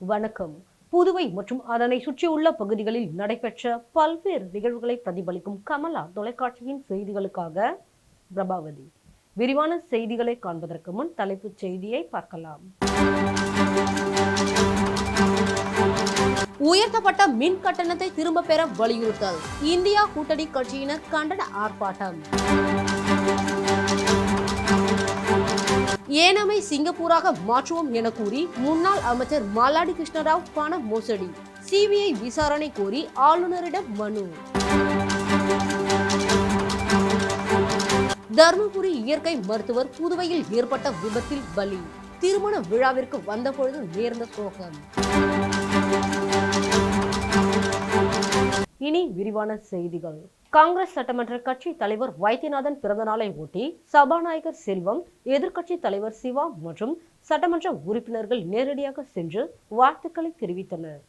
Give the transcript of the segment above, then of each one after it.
வணக்கம். புதுவை மற்றும் அதனை சுற்றியுள்ள பகுதிகளில் நடைபெற்ற பல்வேறு நிகழ்வுகளை பிரதிபலிக்கும் கமலா தொலைக்காட்சியின் செய்திகளுக்காக பிரபாவதி. விரிவான செய்திகளை காண்பதற்கு முன் தலைப்புச் செய்தியை பார்க்கலாம். உயர்த்தப்பட்ட மின் கட்டணத்தை திரும்ப பெற வலியுறுத்தல். இந்தியா கூட்டணி கட்சியினர் கண்டன ஆர்ப்பாட்டம். ஏனமை சிங்கப்பூராக மாற்றுவோம் என கூறி முன்னாள் அமைச்சர் மல்லாடி கிருஷ்ணராவ் பண மோசடி. சிபிஐ விசாரணை கோரி ஆளுநரிடம் மனு. தருமபுரி இயற்கை மருத்துவர் புதுவையில் ஏற்பட்ட விபத்தில் பலி. திருமண விழாவிற்கு வந்தபொழுது நேர்ந்த சோகம். இனி விரிவான செய்திகள். காங்கிரஸ் சட்டமன்ற கட்சி தலைவர் வைத்தியநாதன் பிறந்த நாளை ஒட்டி சபாநாயகர் செல்வம் எதிர்க்கட்சி தலைவர் சிவா மற்றும் சட்டமன்ற உறுப்பினர்கள் நேரடியாக சென்று வாழ்த்துக்களை தெரிவித்தனர்.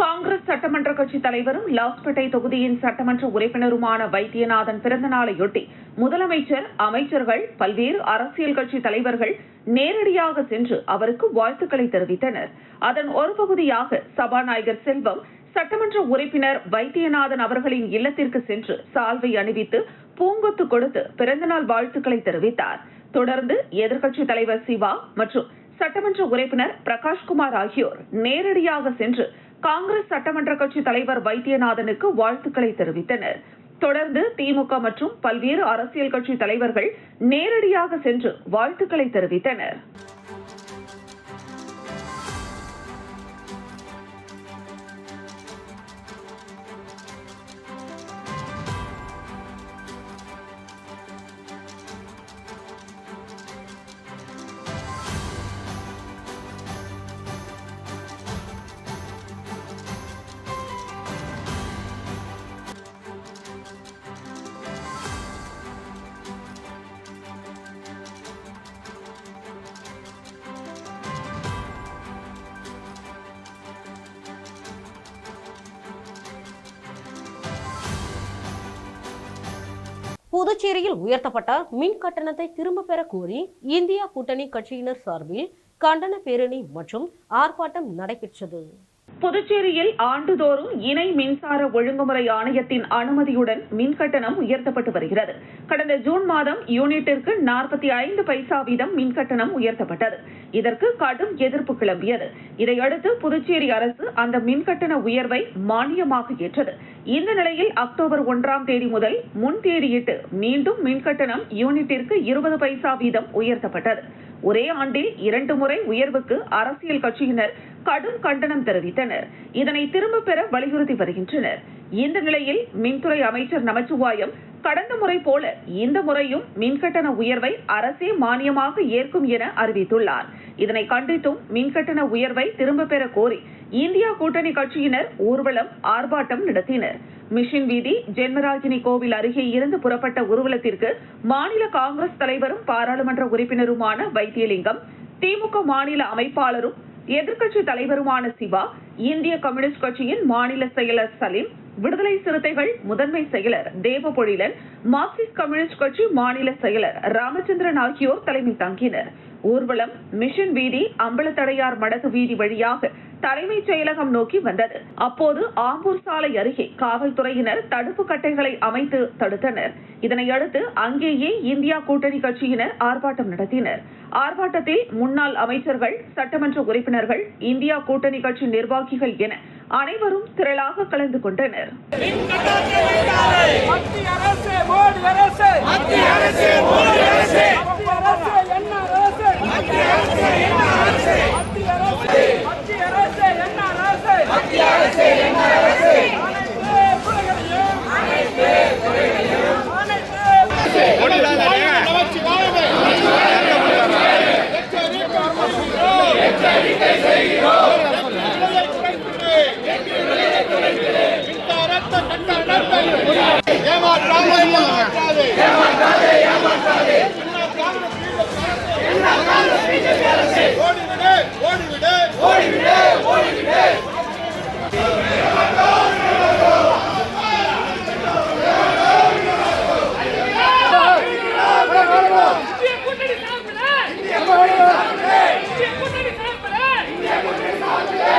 காங்கிரஸ் சட்டமன்ற கட்சி தலைவரும் லாஸ்பேட்டை தொகுதியின் சட்டமன்ற உறுப்பினருமான வைத்தியநாதன் பிறந்த நாளையொட்டி முதலமைச்சர் அமைச்சர்கள் பல்வேறு அரசியல் கட்சி தலைவர்கள் நேரடியாக சென்று அவருக்கு வாழ்த்துக்களை தெரிவித்தனர். அதன் ஒரு பகுதியாக சபாநாயகர் செல்வம் சட்டமன்ற உறுப்பினர் வைத்தியநாதன் அவர்களின் இல்லத்திற்கு சென்று சால்வை அணிவித்து பூங்கொத்து கொடுத்து பிறந்தநாள் வாழ்த்துக்களை தெரிவித்தார். தொடர்ந்து எதிர்க்கட்சித் தலைவர் சிவா மற்றும் சட்டமன்ற உறுப்பினர் பிரகாஷ்குமார் ஆகியோர் நேரடியாக சென்று காங்கிரஸ் சட்டமன்ற கட்சி தலைவர் வைத்தியநாதனுக்கு வாழ்த்துக்களை தெரிவித்தனர். தொடர்ந்து திமுக மற்றும் பல்வேறு அரசியல் கட்சி தலைவர்கள் நேரடியாக சென்று வாழ்த்துக்களை தெரிவித்தனர். புதுச்சேரியில் உயர்த்தப்பட்ட மின் கட்டணத்தை திரும்ப பெற கோரி இந்தியா கூட்டணி கட்சியினர் சார்பில் கண்டன பேரணி மற்றும் ஆர்ப்பாட்டம் நடைபெற்றது. புதுச்சேரியில் ஆண்டுதோறும் இணை மின்சார ஒழுங்குமுறை ஆணையத்தின் அனுமதியுடன் மின் கட்டணம் உயர்த்தப்பட்டு வருகிறது. கடந்த ஜூன் மாதம் யூனிட்டிற்கு நாற்பத்தி ஐந்து பைசா வீதம் மின் கட்டணம் உயர்த்தப்பட்டது. இதற்கு கடும் எதிர்ப்பு கிளம்பியது. இதையடுத்து புதுச்சேரி அரசு அந்த மின் கட்டண உயர்வை மானியமாக ஏற்றது. இந்த நிலையில் அக்டோபர் ஒன்றாம் தேதி முதல் முன் தேதியிட்டு மீண்டும் மின் கட்டணம் யூனிட்டிற்கு இருபது பைசா வீதம் உயர்த்தப்பட்டது. ஒரே ஆண்டில் இரண்டு முறை உயர்வுக்கு அரசியல் கட்சியினர் கடும் கண்டனம் தெரிவித்தனர். இதனை திரும்ப பெற வலியுறுத்தி வருகின்றனர். இந்த நிலையில் மின்துறை அமைச்சர் நமச்சிவாயம் கடந்த முறை போல இந்த முறையும் மின்கட்டண உயர்வை அரசே மானியமாக ஏற்கும் என அறிவித்துள்ளார். இதனை கண்டித்தும் மின்கட்டண உயர்வை திரும்ப பெற கோரி இந்தியா கூட்டணி கட்சியினர் ஊர்வலம் ஆர்ப்பாட்டம் நடத்தினர். மிஷின் வீதி ஜென்மராஜினி கோவில் அருகே இருந்து புறப்பட்ட ஊர்வலத்திற்கு மாநில காங்கிரஸ் தலைவரும் பாராளுமன்ற உறுப்பினருமான வைத்தியலிங்கம் திமுக மாநில அமைப்பாளரும் எதிர்க்கட்சி தலைவருமான சிவா இந்திய கம்யூனிஸ்ட் கட்சியின் மாநில செயலர் சலீம் விடுதலை சிறுத்தைகள் முதன்மை செயலர் தேவபொழிலன் மார்க்சிஸ்ட் கம்யூனிஸ்ட் கட்சி மாநில செயலர் ராமச்சந்திரன் ஆகியோர் தலைமை தாங்கினர். ஊர்வலம் மிஷன் வீதி அம்பலத்தடையார் மடகு வீதி வழியாக தலைமைச் செயலகம் நோக்கி வந்தது. அப்போது ஆம்பூர் சாலை அருகே காவல்துறையினர் தடுப்பு கட்டைகளை அமைத்து தடுத்தனர். இதனையடுத்து அங்கேயே இந்தியா கூட்டணி கட்சியினர் ஆர்ப்பாட்டம் நடத்தினர். ஆர்ப்பாட்டத்தில் முன்னாள் அமைச்சர்கள் சட்டமன்ற உறுப்பினர்கள் இந்தியா கூட்டணி கட்சி நிர்வாகிகள் என அனைவரும் திரளாக கலந்து கொண்டனர். மத்திய அரசு மோடி அரசு மத்திய அரசு மோடி அரசு மத்திய அரசு என்ன அரசு மத்திய அரசு என்ன அரசு மத்திய அரசு மத்திய அரசு என்ன அரசு மத்திய அரசு என்ன அரசு அனைத்து துறைகளையும் அனைத்து துறைகளையும் அனைத்து நமச்சிவாயமே எச்சரிக்கை செய்கிறோம் மின்சாரத்தை கட்டணத்தை ஏமாற்றாதே ஏமாற்றாதே ஏமாற்றாதே ஏமாற்றாதே ஓடிவிடு ஓடிவிடு ஓடிவிடு ஓடிவிடு கூட்டணி சார்பில் இந்திய கூட்டணி சார்பில் இந்திய கூட்டணி சார்பில்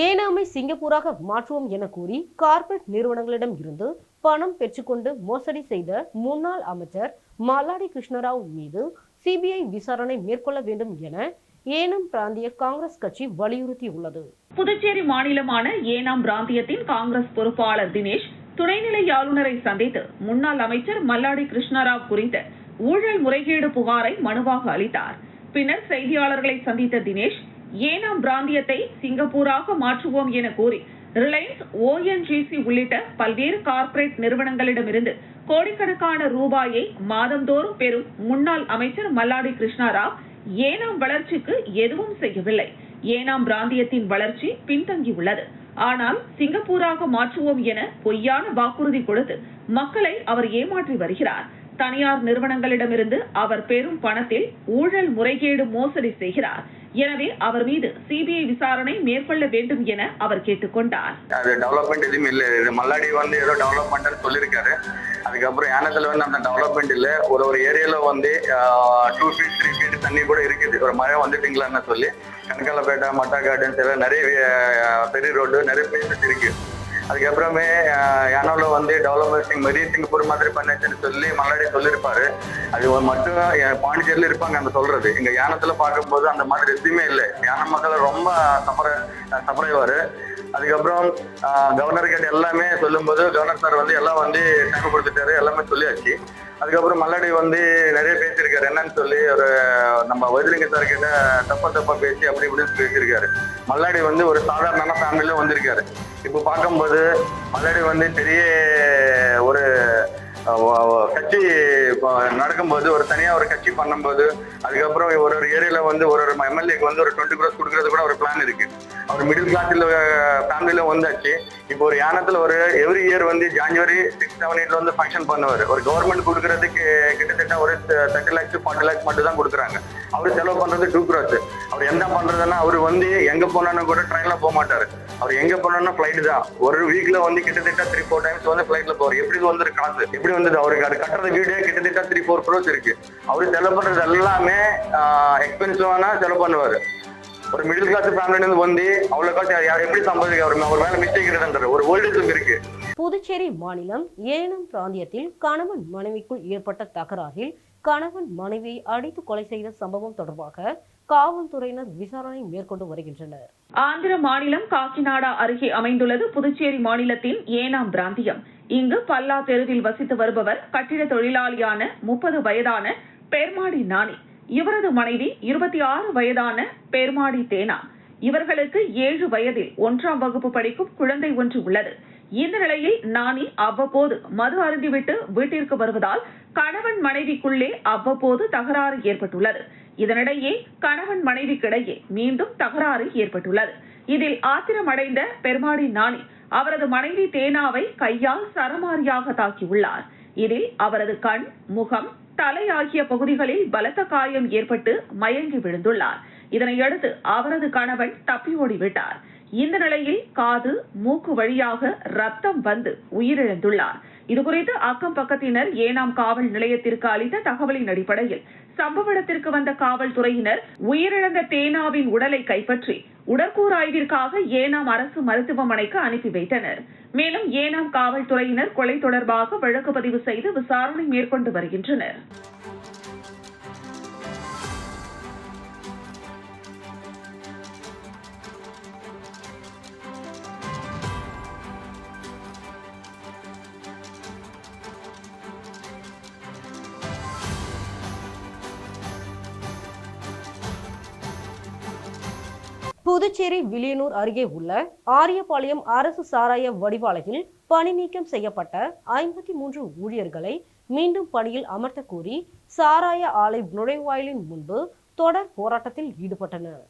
ஏனாமை சிங்கப்பூராக மாற்றுவோம் என கூறி கார்ப்பரேட் நிறுவனங்களிடம் இருந்து பணம் பெற்றுக்கொண்டு மோசடி செய்த முன்னாள் அமைச்சர் மல்லாடி கிருஷ்ணராவ் மீது சிபிஐ விசாரணை மேற்கொள்ள வேண்டும் என ஏனம் பிராந்திய காங்கிரஸ் கட்சி வலியுறுத்தியுள்ளது. புதுச்சேரி மாநிலமான ஏனாம் பிராந்தியத்தின் காங்கிரஸ் பொறுப்பாளர் தினேஷ் துணைநிலை ஆளுநரை சந்தித்து முன்னாள் அமைச்சர் மல்லாடி கிருஷ்ணராவ் குறித்த ஊழல் முறைகேடு புகாரை மனுவாக அளித்தார். பின்னர் செய்தியாளர்களை சந்தித்த தினேஷ் ஏனாம் பிராந்தியத்தை சிங்கப்பூராக மாற்றுவோம் என கூறி ரிலையன்ஸ் ஓஎன்ஜிசி உள்ளிட்ட பல்வேறு கார்ப்பரேட் நிறுவனங்களிடமிருந்து கோடிக்கணக்கான ரூபாயை மாதந்தோறும் பெறும் முன்னாள் அமைச்சர் மல்லாடி கிருஷ்ணாராவ் ஏனாம் வளர்ச்சிக்கு எதுவும் செய்யவில்லை? ஏனாம் பிராந்தியத்தின் வளர்ச்சி பின்தங்கியுள்ளது? ஆனால் சிங்கப்பூராக மாற்றுவோம் என பொய்யான வாக்குறுதி கொடுத்து மக்களை அவர் ஏமாற்றி வருகிறார். தனியார் நிறுவனங்களிடமிருந்து அவர் பெறும் பணத்தில் ஊழல் முறைகேடு மோசடி செய்கிறார். எனவே அவர் மீது சிபிஐ விசாரணை மேற்கொள்ள வேண்டும் என அவர் கேட்டுக்கொண்டார். அது டெவலப்மெண்ட் எதுவும் இல்லை. இது மல்லாடி வந்து ஏதோ டெவலப்மெண்ட் சொல்லியிருக்காரு. அதுக்கப்புறம் ஏனத்தில் வந்து அந்த டெவலப்மெண்ட் இல்லை. ஒரு ஒரு ஏரியாவில் வந்து டூ ஃபீட் த்ரீ ஃபீட் தண்ணி கூட இருக்குது. ஒரு மழை வந்துட்டீங்களான்னு சொல்லி. கனகாலப்பேட்டை மட்டா கார்டன்ஸ் எல்லாம் நிறைய பெரிய ரோடு நிறைய பிளேசஸ் இருக்குது அதுக்கப்புறமே யானோவில் வந்து டெவலப்மெண்ட் மாதிரி சிங்கப்பூர் மாதிரி பண்ணுச்சுன்னு சொல்லி மல்லாடி சொல்லியிருப்பாரு அது ஒரு மட்டும் பாண்டிச்சேரியில் இருப்பாங்க அந்த சொல்றது. இங்கே யானத்தில் பார்க்கும்போது அந்த மாதிரி எதுவுமே இல்லை. யானை மக்கள் ரொம்ப சஃபர சஃபரைவாரு அதுக்கப்புறம் கவர்னர் கிட்ட எல்லாமே சொல்லும்போது கவர்னர் சார் வந்து எல்லாம் வந்து டைம் கொடுத்துட்டாரு எல்லாமே சொல்லியாச்சு. அதுக்கப்புறம் மல்லாடி வந்து நிறைய பேசியிருக்காரு. என்னன்னு சொல்லி ஒரு நம்ம வைத்திலிங்க சார் கிட்ட தப்பா தப்பா பேசி அப்படி இப்படின்னு பேசியிருக்காரு. மல்லாடி வந்து ஒரு சாதாரண ஃபேமிலியில வந்திருக்காரு. இப்போ பார்க்கும்போது மல்லாடி வந்து பெரிய ஒரு கட்சி நடக்கும்போது ஒரு தனியா ஒரு கட்சி பண்ணும்போது அதுக்கப்புறம் ஒரு ஒரு ஏரியால வந்து ஒரு ஒரு எம்எல்ஏக்கு வந்து ஒரு டுவெண்ட்டி க்ரோஸ் கொடுக்கறது கூட ஒரு பிளான் இருக்கு. அவர் மிடில் கிளாஸ்ல ஃபேமிலியில வந்தாச்சு. இப்போ ஒரு யானத்துல ஒரு எவ்ரி இயர் வந்து ஜான்வரி சிக்ஸ் செவன் எயிட்ல வந்து ஃபங்க்ஷன் பண்ணுவார். ஒரு கவர்மெண்ட் கொடுக்கறதுக்கு கிட்டத்தட்ட ஒரு தேர்ட்டி லேக்ஸ் ஃபார்ட்டி லேக்ஸ் மட்டும் தான் கொடுக்குறாங்க. அவர் செலவு பண்றது டூ க்ரோஸ் அவர் என்ன பண்றதுன்னா அவர் வந்து எங்க போனாலும் கூட ட்ரெயின்ல போக மாட்டாரு. அவர் எங்க போனோம்னா ஃபிளைட் தான். ஒரு வீக்ல வந்து கிட்டத்தட்ட த்ரீ ஃபோர் டைம்ஸ் வந்து ஃபிளைட்ல போவார். எப்படி வந்து காசு? எப்படி வந்தது? அவருக்கு அது கட்டுறது வீடே கிட்டத்தட்ட த்ரீ ஃபோர் க்ரோஸ் இருக்கு. அவர் செலவு பண்றது எல்லாமே எக்ஸ்பென்சிவானா செலவு பண்ணுவாரு. ஒரு மிடில் கிளாஸ் ஃபேமிலில இருந்து வந்து அவ்வளவு காசு யார் எப்படி சம்பாதிக்க அவர் அவர் மேல மிஸ்டேக் இருக்குன்றது ஒரு ஓல்டேஜ் இருக்கு. புதுச்சேரி மாநிலம் ஏனம் பிராந்தியத்தில் கணவன் மனைவிக்குள் ஏற்பட்ட தகராறில் கணவன் மனைவியை அடித்து கொலை செய்த சம்பவம் தொடர்பாக காவல்துறையினர் விசாரணை மேற்கொண்டு வருகின்றனர். ஆந்திர மாநிலம் காக்கிநாடா அருகே அமைந்துள்ளது புதுச்சேரி மாநிலத்தின் ஏனாம் பிராந்தியம். இங்கு பல்லா தெருவில் வசித்து வருபவர் கட்டிட தொழிலாளியான முப்பது வயதான பெர்மாடி நாணி இவரது மனைவி இருபத்தி ஆறு வயதான பெர்மாடி தேனா. இவர்களுக்கு ஏழு வயதில் ஒன்றாம் வகுப்பு படிக்கும் குழந்தை ஒன்று உள்ளது. இந்த நிலையில் நாணி அவ்வப்போது மது அருந்திவிட்டு வீட்டிற்கு வருவதால் கணவன் மனைவிக்குள்ளே அவ்வப்போது தகராறு ஏற்பட்டுள்ளது. இதனிடையே கணவன் மனைவிக்கிடையே மீண்டும் தகராறு ஏற்பட்டுள்ளது. இதில் ஆத்திரமடைந்த பெருமாடி நாணி அவரது மனைவி தேனாவை கையால் சரமாரியாக தாக்கியுள்ளார். இதில் அவரது கண் முகம் தலை ஆகிய பகுதிகளில் பலத்த காயம் ஏற்பட்டு மயங்கி விழுந்துள்ளார். இதனையடுத்து அவரது கணவன் தப்பி ஓடிவிட்டார். இந்த நிலையில் காது மூக்கு வழியாக ரத்தம் வந்து உயிரிழந்துள்ளார். இதுகுறித்து அக்கம் பக்கத்தினர் ஏனாம் காவல் நிலையத்திற்கு அளித்த தகவலின் அடிப்படையில் சம்பவ இடத்திற்கு வந்த காவல்துறையினர் உயிரிழந்த தேனாவின் உடலை கைப்பற்றி உடற்கூறாய்விற்காக ஏனாம் அரசு மருத்துவமனைக்கு அனுப்பி வைத்தனர். மேலும் ஏனாம் காவல்துறையினர் கொலை தொடர்பாக வழக்கு பதிவு செய்து விசாரணை மேற்கொண்டு வருகின்றனர். புதுச்சேரி வில்லியனூர் அருகே உள்ள ஆரியபாளையம் அரசு சாராய வடிவாலையில் பணி நீக்கம் செய்யப்பட்ட ஐம்பத்தி மூன்று ஊழியர்களை மீண்டும் பணியில் அமர்த்த கோரி சாராய ஆலை நுழைவாயிலின் முன்பு தொடர் போராட்டத்தில் ஈடுபட்டனர்.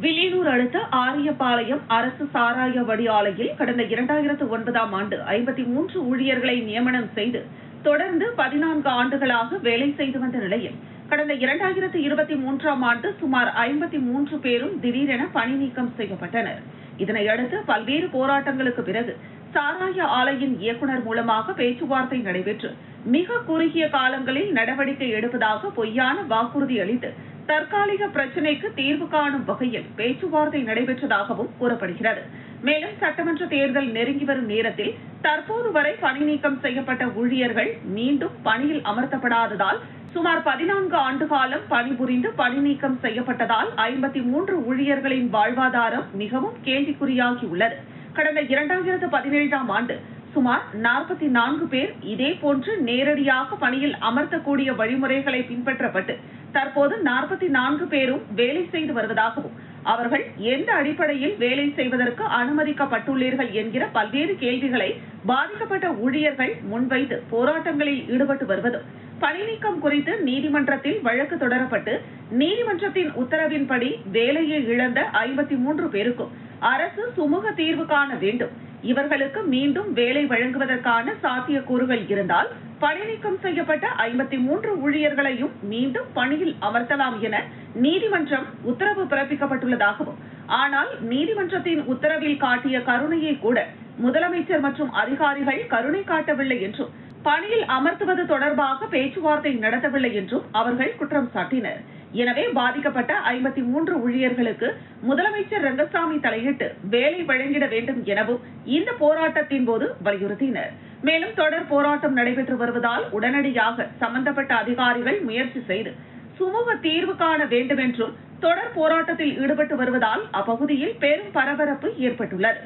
வில்லியனூர் அடுத்த ஆரியபாளையம் அரசு சாராய வடி ஆலையில் கடந்த இரண்டாயிரத்து ஒன்பதாம் ஆண்டு ஐம்பத்தி மூன்று ஊழியர்களை நியமனம் செய்து தொடர்ந்து பதினான்கு ஆண்டுகளாக வேலை செய்து வந்த நிலையில் கடந்த இரண்டாயிரத்து இருபத்தி மூன்றாம் ஆண்டு சுமார் ஐம்பத்தி மூன்று பேரும் திடீரென பணி நீக்கம் செய்யப்பட்டனர். இதனையடுத்து பல்வேறு போராட்டங்களுக்கு பிறகு சாராய ஆலையின் இயக்குநர் மூலமாக பேச்சுவார்த்தை நடைபெற்று மிக குறுகிய காலங்களில் நடவடிக்கை எடுப்பதாக பொய்யான வாக்குறுதி அளித்து தற்காலிக பிரச்சினைக்கு தீர்வு காணும் வகையில் பேச்சுவார்த்தை நடைபெற்றதாகவும் கூறப்படுகிறது. மேலும் சட்டமன்ற தேர்தல் நெருங்கி வரும் நேரத்தில் தற்போது வரை பணி நீக்கம் செய்யப்பட்ட ஊழியர்கள் மீண்டும் பணியில் அமர்த்தப்படாததால் சுமார் பதினான்கு ஆண்டு காலம் பணிபுரிந்து பணி நீக்கம் செய்யப்பட்டதால் ஐம்பத்தி மூன்று ஊழியர்களின் வாழ்வாதாரம் மிகவும் கேள்விக்குறியாகியுள்ளது. கடந்த இரண்டாயிரத்து பதினேழாம் ஆண்டு சுமார் நாற்பத்தி நான்கு பேர் இதே போன்று நேரடியாக பணியில் அமர்த்தக்கூடிய வழிமுறைகளை பின்பற்றப்பட்டு தற்போது நாற்பத்தி நான்கு பேரும் வேலை செய்து வருவதாகவும் அவர்கள் எந்த அடிப்படையில் வேலை செய்வதற்கு அனுமதிக்கப்பட்டுள்ளீர்கள் என்கிற பல்வேறு கேள்விகளை பாதிக்கப்பட்ட ஊழியர்கள் முன்வைத்து போராட்டங்களில் ஈடுபட்டு வருவதும் பணிநீக்கம் குறித்து நீதிமன்றத்தில் வழக்கு தொடரப்பட்டு நீதிமன்றத்தின் உத்தரவின்படி வேலையை இழந்த ஐம்பத்தி மூன்று பேருக்கும் அரசு சுமூக தீர்வு காண வேண்டும். இவர்களுக்கு மீண்டும் வேலை வழங்குவதற்கான சாத்தியக்கூறுகள் இருந்தால் பணிநீக்கம் செய்யப்பட்ட ஐம்பத்தி மூன்று ஊழியர்களையும் மீண்டும் பணியில் அமர்த்தலாம் என நீதிமன்றம் உத்தரவு பிறப்பிக்கப்பட்டுள்ளதாகவும் ஆனால் நீதிமன்றத்தின் உத்தரவில் காட்டிய கருணையை கூட முதலமைச்சர் மற்றும் அதிகாரிகள் கருணை காட்டவில்லை என்றும் பணியில் அமர்த்துவது தொடர்பாக பேச்சுவார்த்தை நடத்தவில்லை என்றும் அவர்கள் குற்றம் சாட்டினர். எனவே பாதிக்கப்பட்ட ஐம்பத்தி மூன்று ஊழியர்களுக்கு முதலமைச்சர் ரங்கசாமி தலையிட்டு வேலை வழங்கிட வேண்டும் எனவும் இந்த போராட்டத்தின் போது வலியுறுத்தினர். மேலும் தொடர் போராட்டம் நடைபெற்று வருவதால் உடனடியாக சம்பந்தப்பட்ட அதிகாரிகள் முயற்சி செய்து சுமூக தீர்வு காண வேண்டும் என்றும் தொடர் போராட்டத்தில் ஈடுபட்டு வருவதால் அப்பகுதியில் பெரும் பரபரப்பு ஏற்பட்டுள்ளது.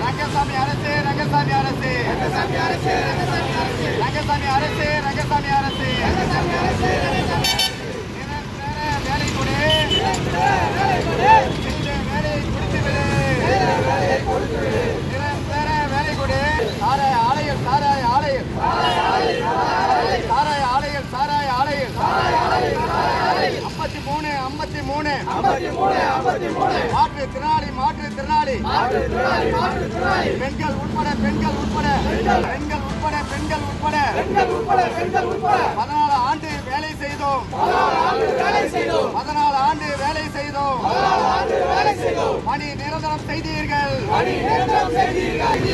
ரங்கசாமி அரசு ரங்கசாமி அரசு. ரங்கசாமி அரசு ரங்கசாமி அரசு. ரங்கசாமி அரசு நிரந்தர வேலை கொடு இந்த கொடுத்து விடு வேலை கொடு ஆலையில் சாராய ஆலையில் சாராய ஆலையில் சாராய ஆலையில் ஐம்பத்தி மூணு ஐம்பத்தி மூணு மாற்று திறனாளி மாற்று திறனாளி பெண்கள் உட்பட பெண்கள் உட்பட. பெண்கள் உட்பட பெண்கள் உட்பட. பெண்கள் உட்பட பெண்கள் உட்பட பதினாலு ஆண்டு வேலை செய்தோம். பதினாலு ஆண்டு வேலை செய்தோம். பணி நிரந்தரம் செய்தீர்கள். பணி நிரந்தரம் செய்தீர்கள்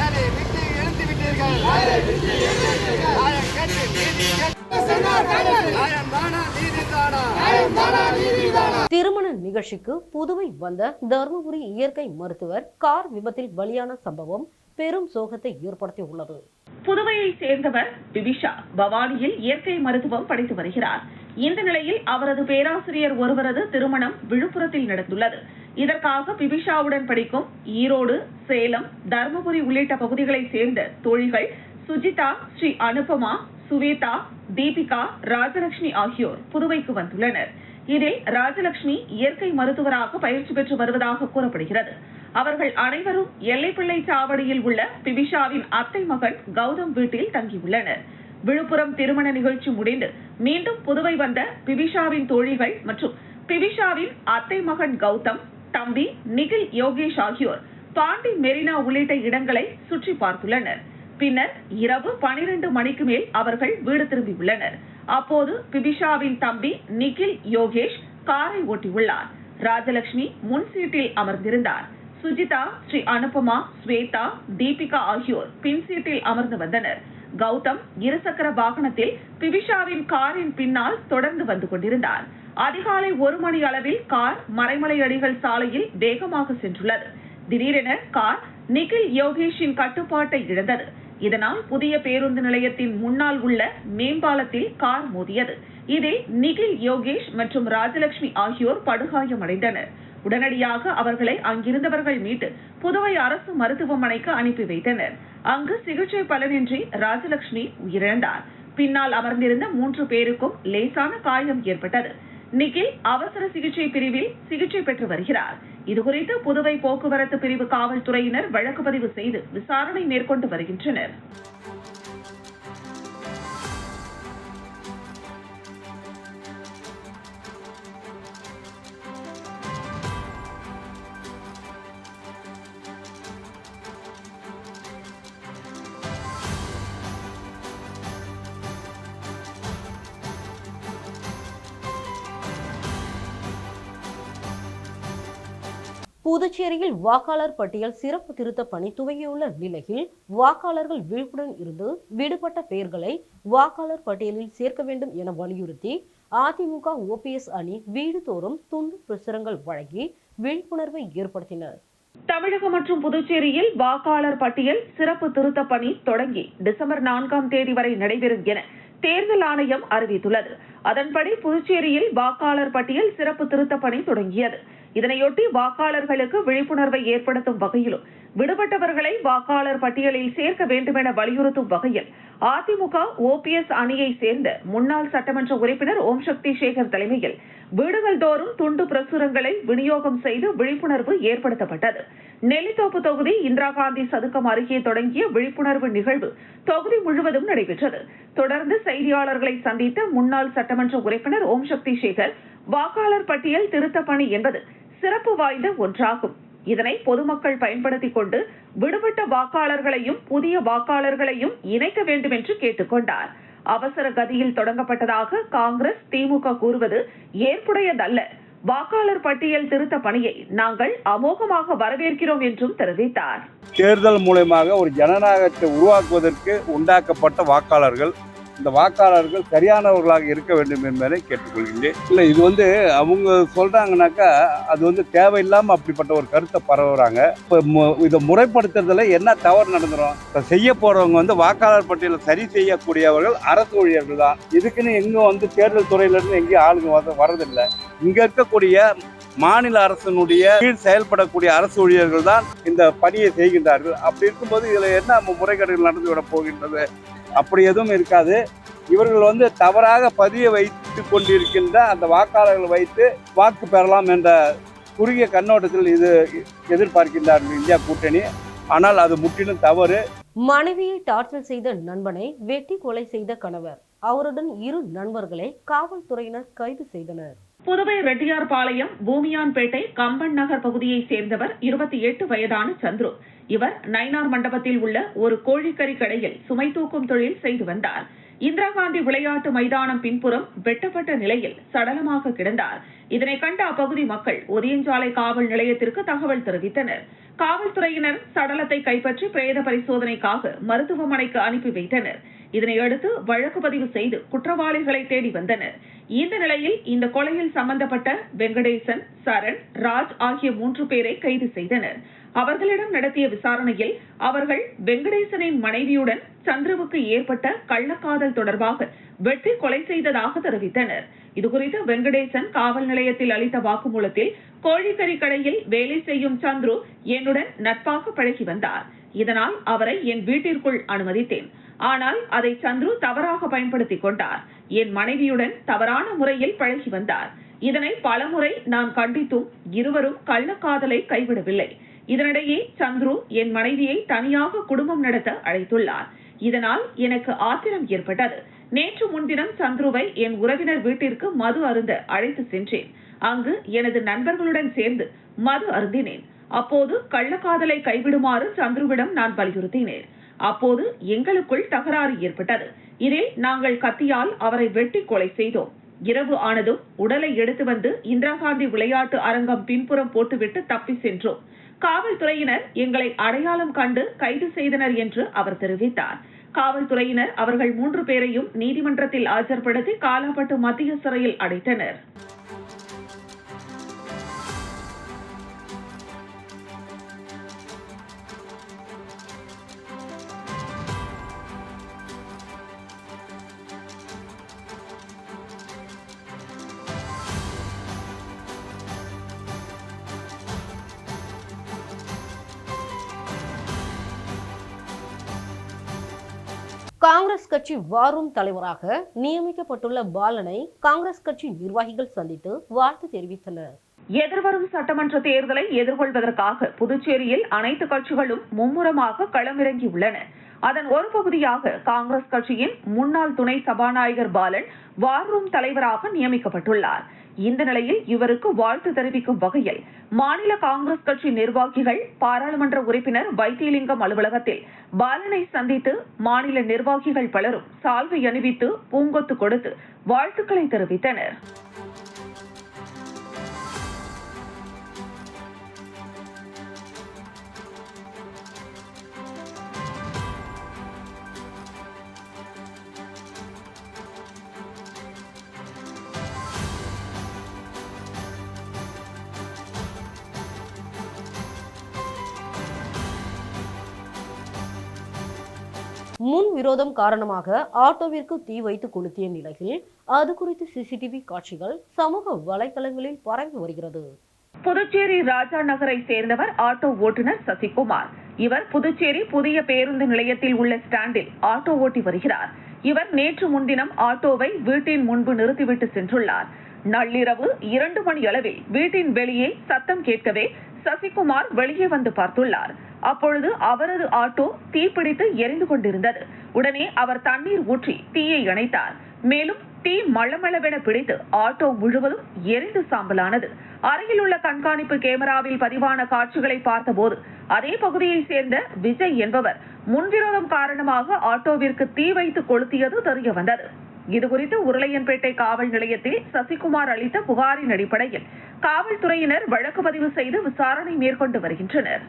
வேலை விட்டு எழுந்து விட்டீர்கள் நியாயம் கேட்டு. திருமண நிகழ்ச்சிக்கு புதுவை வந்த தருமபுரி இயற்கை மருத்துவர் கார் விபத்தில் பலியான சம்பவம் பெரும் சோகத்தை ஏற்படுத்தியுள்ளது. புதுவையை சேர்ந்தவர் பிபிஷா. பவானியில் இயற்கை மருத்துவம் படித்து வருகிறார். இந்த நிலையில் அவரது பேராசிரியர் ஒருவரது திருமணம் விழுப்புரத்தில் நடந்துள்ளது. இதற்காக பிபிஷாவுடன் படிக்கும் ஈரோடு சேலம் தருமபுரி உள்ளிட்ட பகுதிகளைச் சேர்ந்த தோழிகள் சுஜிதா ஸ்ரீ அனுபமா சுவேதா தீபிகா ராஜலட்சுமி ஆகியோர் புதுவைக்கு வந்துள்ளனர். இதில் ராஜலட்சுமி இயற்கை மருத்துவராக பயிற்சி பெற்று வருவதாக கூறப்படுகிறது. அவர்கள் அனைவரும் எல்லைப்பிள்ளை சாவடியில் உள்ள பிபிஷாவின் அத்தை மகன் கௌதம் வீட்டில் தங்கியுள்ளனர். விழுப்புரம் திருமண நிகழ்ச்சி முடிந்து மீண்டும் புதுவை வந்த பிபிஷாவின் தோழிகள் மற்றும் பிபிஷாவின் அத்தை மகன் கௌதம் தம்பி நிகில் யோகேஷ் ஆகியோர் பாண்டி மெரினா உள்ளிட்ட இடங்களை சுற்றி பார்த்துள்ளனர். பின்னர் இரவு பனிரெண்டு மணிக்கு மேல் அவர்கள் வீடு திரும்பியுள்ளனர். அப்போது பிபிஷாவின் தம்பி நிகில் யோகேஷ் காரை ஓட்டியுள்ளார். ராஜலட்சுமி முன் சீட்டில் அமர்ந்திருந்தார். சுஜிதா ஸ்ரீ அனுபமா ஸ்வேதா தீபிகா ஆகியோர் பின் சீட்டில் அமர்ந்து வந்தனர். கௌதம் இருசக்கர வாகனத்தில் பிபிஷாவின் காரின் பின்னால் தொடர்ந்து வந்து கொண்டிருந்தார். அதிகாலை ஒரு மணி அளவில் கார் மறைமலை அடிகள் சாலையில் வேகமாக சென்றுள்ளது. திடீரென கார் நிகில் யோகேஷின் கட்டுப்பாட்டை இழந்தது. இதனால் புதிய பேருந்து நிலையத்தின் முன்னால் உள்ள மேம்பாலத்தில் கார் மோதியது. இதில் நிகில் யோகேஷ் மற்றும் ராஜலட்சுமி ஆகியோர் படுகாயமடைந்தனர். உடனடியாக அவர்களை அங்கிருந்தவர்கள் மீட்டு புதுவை அரசு மருத்துவமனைக்கு அனுப்பி வைத்தனர். அங்கு சிகிச்சை பலனின்றி ராஜலட்சுமி உயிரிழந்தார். பின்னால் அமர்ந்திருந்த மூன்று பேருக்கும் லேசான காயம் ஏற்பட்டது. நிகில் அவசர சிகிச்சை பிரிவில் சிகிச்சை பெற்று வருகிறார். இதுகுறித்து புதுவை போக்குவரத்து பிரிவு காவல்துறையினர் வழக்கு பதிவு செய்து விசாரணை மேற்கொண்டு வருகின்றனர். புதுச்சேரியில் வாக்காளர் பட்டியல் சிறப்பு திருத்த பணி துவங்கியுள்ள நிலையில் வாக்காளர்கள் விழிப்புடன் இருந்து விடுபட்ட பெயர்களை வாக்காளர் பட்டியலில் சேர்க்க வேண்டும் என வலியுறுத்தி அதிமுக ஓபிஎஸ் அணி வீடுதோறும் துண்டு பிரசுரங்கள் வழங்கி விழிப்புணர்வை ஏற்படுத்தினர். தமிழகம் மற்றும் புதுச்சேரியில் வாக்காளர் பட்டியல் சிறப்பு திருத்த பணி தொடங்கி டிசம்பர் நான்காம் தேதி வரை நடைபெறும் என தேர்தல் ஆணையம் அறிவித்துள்ளது. அதன்படி புதுச்சேரியில் வாக்காளர் பட்டியல் சிறப்பு திருத்த பணி தொடங்கியது. இதனையொட்டி வாக்காளர்களுக்கு விழிப்புணர்வை ஏற்படுத்தும் வகையிலும் விடுபட்டவர்களை வாக்காளர் பட்டியலில் சேர்க்க வேண்டுமென வலியுறுத்தும் வகையில் அதிமுக ஓபிஎஸ் அணியை சேர்ந்த முன்னாள் சட்டமன்ற உறுப்பினர் ஓம் சக்தி சேகர் தலைமையில் வீடுகள் தோறும் துண்டு பிரசுரங்களை விநியோகம் செய்து விழிப்புணர்வு ஏற்படுத்தப்பட்டது. நெல்லித்தோப்பு தொகுதி இந்திரா காந்தி சதுக்கம் அருகே தொடங்கிய விழிப்புணர்வு நிகழ்வு தொகுதி முழுவதும் நடைபெற்றது. தொடர்ந்து செய்தியாளர்களை சந்தித்த முன்னாள் சட்டமன்ற உறுப்பினர் ஓம் சக்தி சேகர் வாக்காளர் பட்டியல் திருத்த பணி என்பது சிறப்பு வாய்ந்த ஒன்றாகும். இதனை பொதுமக்கள் பயன்படுத்திக் கொண்டு விடுபட்ட வாக்காளர்களையும் புதிய வாக்காளர்களையும் இணைக்க வேண்டும் என்று கேட்டுக்கொண்டார். அவசர கதியில் தொடங்கப்பட்டதாக காங்கிரஸ் திமுக கூறுவது ஏற்புடையதல்ல. வாக்காளர் பட்டியல் திருத்த பணியை நாங்கள் அமோகமாக வரவேற்கிறோம் என்றும் தெரிவித்தார். தேர்தல் மூலயமாக ஒரு ஜனநாயகத்தை உருவாக்குவதற்கு உண்டாக்கப்பட்ட வாக்காளர்கள் இந்த வாக்காளர்கள் சரியானவர்களாக இருக்க வேண்டும் என்பதை கேட்டுக்கொள்கின்றேன். இல்லை இது வந்து அவங்க சொல்றாங்கனாக்கா அது வந்து தேவையில்லாமல் அப்படிப்பட்ட ஒரு கருத்தை பரவுறாங்க. இப்போ இதை முறைப்படுத்துறதுல என்ன தவறு நடந்துடும் இப்போ செய்ய போறவங்க வந்து வாக்காளர் பட்டியலை சரி செய்யக்கூடியவர்கள் அரசு ஊழியர்கள் தான். இதுக்குன்னு எங்கும் வந்து தேர்தல் துறையிலிருந்து எங்கேயும் ஆளுங்க வந்து வரதில்லை இங்கே இருக்கக்கூடிய மாநில அரசினுடைய கீழ் செயல்படக்கூடிய அரசு ஊழியர்கள் தான் இந்த பணியை செய்கின்றார்கள். அப்படி இருக்கும்போது இதில் என்ன முறைகேடுகள் நடந்து விட போகின்றது? அப்படி எதுவும் இருக்காது. இவர்கள் வந்து தவறாக பதிய வைத்து கொண்டிருக்கின்ற அந்த வாக்காளர்களை வைத்து வாக்கு பெறலாம் என்ற குறுகிய கண்ணோட்டத்தில் இது எதிர்பார்க்கின்றார்கள் இந்தியா கூட்டணி. ஆனால் அது முற்றிலும் தவறு. மனைவியை டார்ச்சர் செய்த நண்பனை வெட்டி கொலை செய்த கணவர். அவருடன் இரு நண்பர்களை காவல்துறையினர் கைது செய்தனர். புதுவை ரெட்டியார்பாளையம் பூமியான்பேட்டை கம்பன் நகர் பகுதியைச் சேர்ந்தவர் இருபத்தி எட்டு வயதான சந்துரு. இவர் நைனார் மண்டபத்தில் உள்ள ஒரு கோழிக்கறி கடையில் சுமை தூக்கும் தொழில் செய்து வந்தார். இந்திரா காந்தி விளையாட்டு மைதானம் பின்புறம் வெட்டப்பட்ட நிலையில் சடலமாக கிடந்தார். இதனை கண்ட அப்பகுதி மக்கள் ஒதியஞ்சாலை காவல் நிலையத்திற்கு தகவல் தெரிவித்தனர். காவல்துறையினர் சடலத்தை கைப்பற்றி பிரேத பரிசோதனைக்காக மருத்துவமனைக்கு அனுப்பி வைத்தனர். இதனையடுத்து வழக்கு பதிவு செய்து குற்றவாளிகளை தேடி வந்தனர். இந்த நிலையில் இந்த கொலையில் சம்பந்தப்பட்ட வெங்கடேசன் சரண் ராஜ் ஆகிய மூன்று பேரை கைது செய்தனர். அவர்களிடம் நடத்திய விசாரணையில் அவர்கள் வெங்கடேசனின் மனைவியுடன் சந்துருவுக்கு ஏற்பட்ட கள்ளக்காதல் தொடர்பாக வெட்டி கொலை செய்ததாக தெரிவித்தனர். இதுகுறித்து வெங்கடேசன் காவல் நிலையத்தில் அளித்த வாக்குமூலத்தில் கோழிக்கறி கடையில் வேலை செய்யும் சந்துரு என்னுடன் நட்பாக பழகி வந்தார். இதனால் அவரை என் வீட்டிற்குள் அனுமதித்தேன். ஆனால் அதை சந்துரு தவறாக பயன்படுத்திக் கொண்டார். என் மனைவியுடன் தவறான முறையில் பழகி வந்தார். இதனை பலமுறை நான் கண்டித்தும் இருவரும் கள்ளக்காதலை கைவிடவில்லை. இதனிடையே சந்துரு என் மனைவியை தனியாக குடும்பம் நடத்த அழைத்துள்ளார். இதனால் எனக்கு ஆத்திரம் ஏற்பட்டது. நேற்று முன்தினம் சந்துருவை என் உறவினர் வீட்டிற்கு மது அருந்த அழைத்து சென்றேன். அங்கு எனது நண்பர்களுடன் சேர்ந்து மது அருந்தினேன். அப்போது கள்ளக்காதலை கைவிடுமாறு சந்துருவிடம் நான் வலியுறுத்தினேன். அப்போது எங்களுக்குள் தகராறு ஏற்பட்டது. இதில் நாங்கள் கத்தியால் அவரை வெட்டி கொலை செய்தோம். இரவு ஆனதும் உடலை எடுத்து வந்து இந்திரா காந்தி விளையாட்டு அரங்கம் பின்புறம் போட்டுவிட்டு தப்பி சென்றோம். காவல்துறையினர் எங்களை அடையாளம் கண்டு கைது செய்தனர் என்று அவர் தெரிவித்தார். காவல்துறையினர் அவர்கள் மூன்று பேரையும் நீதிமன்றத்தில் ஆஜர்படுத்தி காலாப்பட்டு மத்திய சிறையில் அடைத்தனர். காங்கிரஸ் கட்சி வாரும் தலைவராக நியமிக்கப்பட்டுள்ள பாலனை காங்கிரஸ் கட்சி நிர்வாகிகள் சந்தித்து வாழ்த்து தெரிவித்தனர். எதிர்வரும் சட்டமன்ற தேர்தலை எதிர்கொள்வதற்காக புதுச்சேரியில் அனைத்து கட்சிகளும் மும்முரமாக களமிறங்கியுள்ளன அதன் ஒரு பகுதியாக காங்கிரஸ் கட்சியின் முன்னாள் துணை சபாநாயகர் பாலன் வார்ரூம் தலைவராக நியமிக்கப்பட்டுள்ளார். இந்த நிலையில் இவருக்கு வாழ்த்து தெரிவிக்கும் வகையில் மாநில காங்கிரஸ் கட்சி நிர்வாகிகள் பாராளுமன்ற உறுப்பினர் வைத்தியலிங்கம் அலுவலகத்தில் பாலனை சந்தித்து மாநில நிர்வாகிகள் பலரும் சால்வை அணிவித்து பூங்கொத்து கொடுத்து வாழ்த்துக்களை தெரிவித்தனர். முன் விரோதம் காரணமாக ஆட்டோவிற்கு தீ வைத்து கொளுத்திய நிலையில் அது குறித்து சிசிடிவி காட்சிகள் சமூக வலைதளங்களில் பரவி வருகிறது. புதுச்சேரி ராஜா நகரை சேர்ந்தவர் ஆட்டோ ஓட்டுநர் சசிகுமார். இவர் புதுச்சேரி புதிய பேருந்து நிலையத்தில் உள்ள ஸ்டாண்டில் ஆட்டோ ஓட்டி வருகிறார். இவர் நேற்று முன்தினம் ஆட்டோவை வீட்டின் முன்பு நிறுத்திவிட்டு சென்றுள்ளார். நள்ளிரவு இரண்டு மணி அளவில் வீட்டின் வெளியே சத்தம் கேட்கவே சசிகுமார் வெளியே வந்து பார்த்துள்ளார். அப்பொழுது அவரது ஆட்டோ தீப்பிடித்து எரிந்து கொண்டிருந்தது. உடனே அவர் தண்ணீர் ஊற்றி தீயை அணைத்தார். மேலும் தீ மளமளவென பிடித்து ஆட்டோ முழுவதும் எரிந்து சாம்பலானது. அருகில் உள்ள கண்காணிப்பு கேமராவில் பதிவான காட்சிகளை பார்த்தபோது அதே பகுதியை சேர்ந்த விஜய் என்பவர் முன்விரோதம் காரணமாக ஆட்டோவிற்கு தீ வைத்து கொளுத்தியது தெரிய வந்தது. இதுகுறித்து உருளையன்பேட்டை காவல் நிலையத்தில் சசிகுமார் அளித்த புகாரின் அடிப்படையில் காவல்துறையினர் வழக்கு பதிவு செய்து விசாரணை மேற்கொண்டு வருகின்றனர்.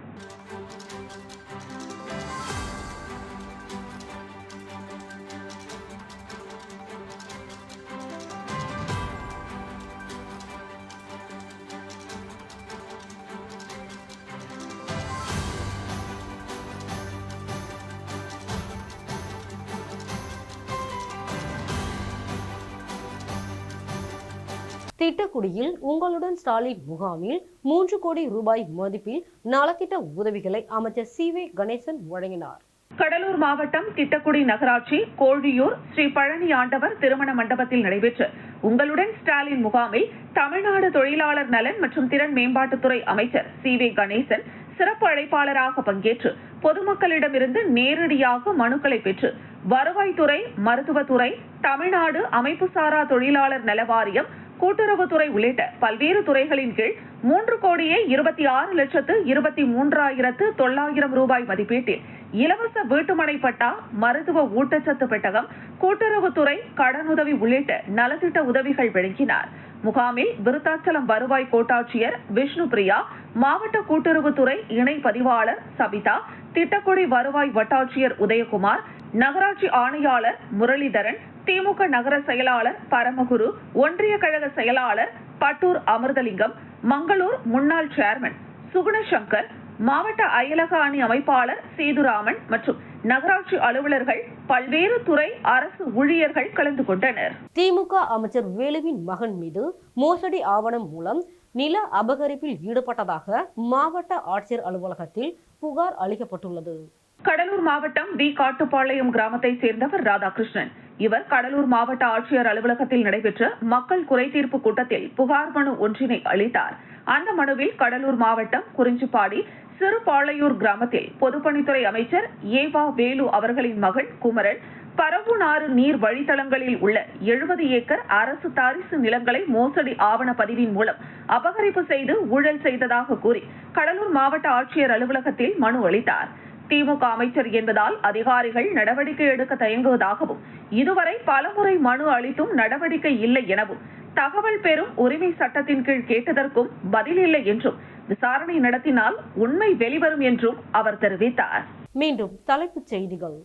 திட்டக்குடியில் உங்களுடன் ஸ்டாலின் முகாமில் மூன்று கோடி ரூபாய் மதிப்பில் நலத்திட்ட உதவிகளை அமைச்சர் சி வே கணேசன் வழங்கினார். கடலூர் மாவட்டம் திட்டக்குடி நகராட்சி கோழியூர் ஸ்ரீ பழனி ஆண்டவர் திருமண மண்டபத்தில் நடைபெற்ற உங்களுடன் ஸ்டாலின் முகாமில் தமிழ்நாடு தொழிலாளர் நலன் மற்றும் திறன் மேம்பாட்டுத்துறை அமைச்சர் சி வே கணேசன் சிறப்பு அழைப்பாளராக பங்கேற்று பொதுமக்களிடமிருந்து நேரடியாக மனுக்களை பெற்று வருவாய்த்துறை மருத்துவத்துறை தமிழ்நாடு அமைப்புசாரா தொழிலாளர் நல வாரியம் கூட்டுறவுத்துறை உள்ளிட்ட பல்வேறு துறைகளின் கீழ் மூன்று கோடியே இருபத்தி ஆறு லட்சத்து இருபத்தி மூன்றாயிரத்து தொள்ளாயிரம் ரூபாய் மதிப்பீட்டில் இலவச வீட்டுமனை பட்டா மருத்துவ ஊட்டச்சத்து பெட்டகம் கூட்டுறவுத்துறை கடனுதவி உள்ளிட்ட நலத்திட்ட உதவிகள் வழங்கினார். முகாமில் விருத்தாச்சலம் வருவாய் கோட்டாட்சியர் விஷ்ணு பிரியா மாவட்ட கூட்டுறவுத்துறை இணை பதிவாளர் சபிதா திட்டக்குடி வருவாய் வட்டாட்சியர் உதயகுமார் நகராட்சி ஆணையாளர் முரளிதரன் திமுக நகர செயலாளர் பரமகுரு ஒன்றிய கழக செயலாளர் பட்டூர் அமிர்தலிங்கம் மங்களூர் முன்னாள் சேர்மன் சுகுணசங்கர் மாவட்ட அயலக அணி அமைப்பாளர் சேதுராமன் மற்றும் நகராட்சி அலுவலர்கள் பல்வேறு துறை அரசு ஊழியர்கள் கலந்து கொண்டனர். திமுக அமைச்சர் வேலுவின் மகன் மீது மோசடி ஆவணம் மூலம் நில அபகரிப்பில் ஈடுபட்டதாக மாவட்ட ஆட்சியர் அலுவலகத்தில் புகார் அளிக்கப்பட்டுள்ளது. கடலூர் மாவட்டம் வி காட்டுப்பாளையம் கிராமத்தை சேர்ந்தவர் ராதாகிருஷ்ணன். இவர் கடலூர் மாவட்ட ஆட்சியர் அலுவலகத்தில் நடைபெற்ற மக்கள் குறைதீர்ப்பு கூட்டத்தில் புகார் மனு ஒன்றினை அளித்தார். அந்த மனுவில் கடலூர் மாவட்டம் குறிஞ்சிப்பாடி சிறுபாளையூர் கிராமத்தில் பொதுப்பணித்துறை அமைச்சர் ஏவா வேலு அவர்களின் மகள் குமரன் பரவுநாறு நீர் வழித்தளங்களில் உள்ள எழுபது ஏக்கர் அரசு தாரிசு நிலங்களை மோசடி ஆவண பதிவின் மூலம் அபகரிப்பு செய்து ஊழல் செய்ததாக கூறி கடலூர் மாவட்ட ஆட்சியர் அலுவலகத்தில் மனு அளித்தார். திமுக அமைச்சர் என்பதால் அதிகாரிகள் நடவடிக்கை எடுக்க தயங்குவதாகவும் இதுவரை பலமுறை மனு அளித்தும் நடவடிக்கை இல்லை எனவும் தகவல் பெறும் உரிமை சட்டத்தின் கீழ் கேட்டதற்கும் பதில் இல்லை என்றும் விசாரணை நடத்தினால் உண்மை வெளிவரும் என்றும் அவர் தெரிவித்தார். மீண்டும் தலைப்புச் செய்திகள்.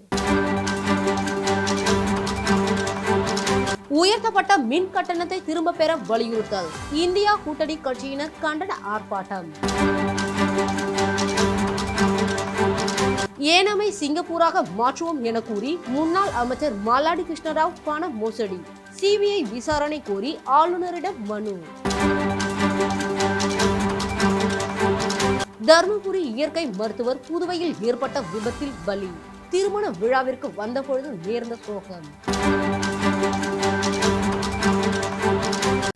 உயர்த்தப்பட்ட மின் கட்டணத்தை திரும்ப பெற வலியுறுத்தல். இந்தியா கூட்டணி கட்சியினர் கண்டன ஆர்ப்பாட்டம். ஏனமை சிங்கப்பூராக மாற்றுவோம் என கூறி முன்னாள் அமைச்சர் மல்லாடி கிருஷ்ணராவ் பண மோசடி. சிபிஐ விசாரணை கோரி ஆளுநரிடம் மனு. தருமபுரி இயற்கை மருத்துவர் புதுவையில் ஏற்பட்ட விபத்தில் பலி. திருமண விழாவிற்கு வந்தபொழுது நேர்ந்த சோகம்.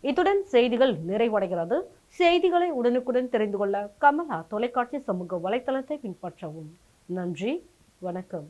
இத்துடன் செய்திகள் நிறைவடைகிறது. செய்திகளை உடனுக்குடன் தெரிந்து கொள்ள கமலா தொலைக்காட்சி சமூக வலைத்தளத்தை பின்பற்றவும். நன்றி வணக்கம்.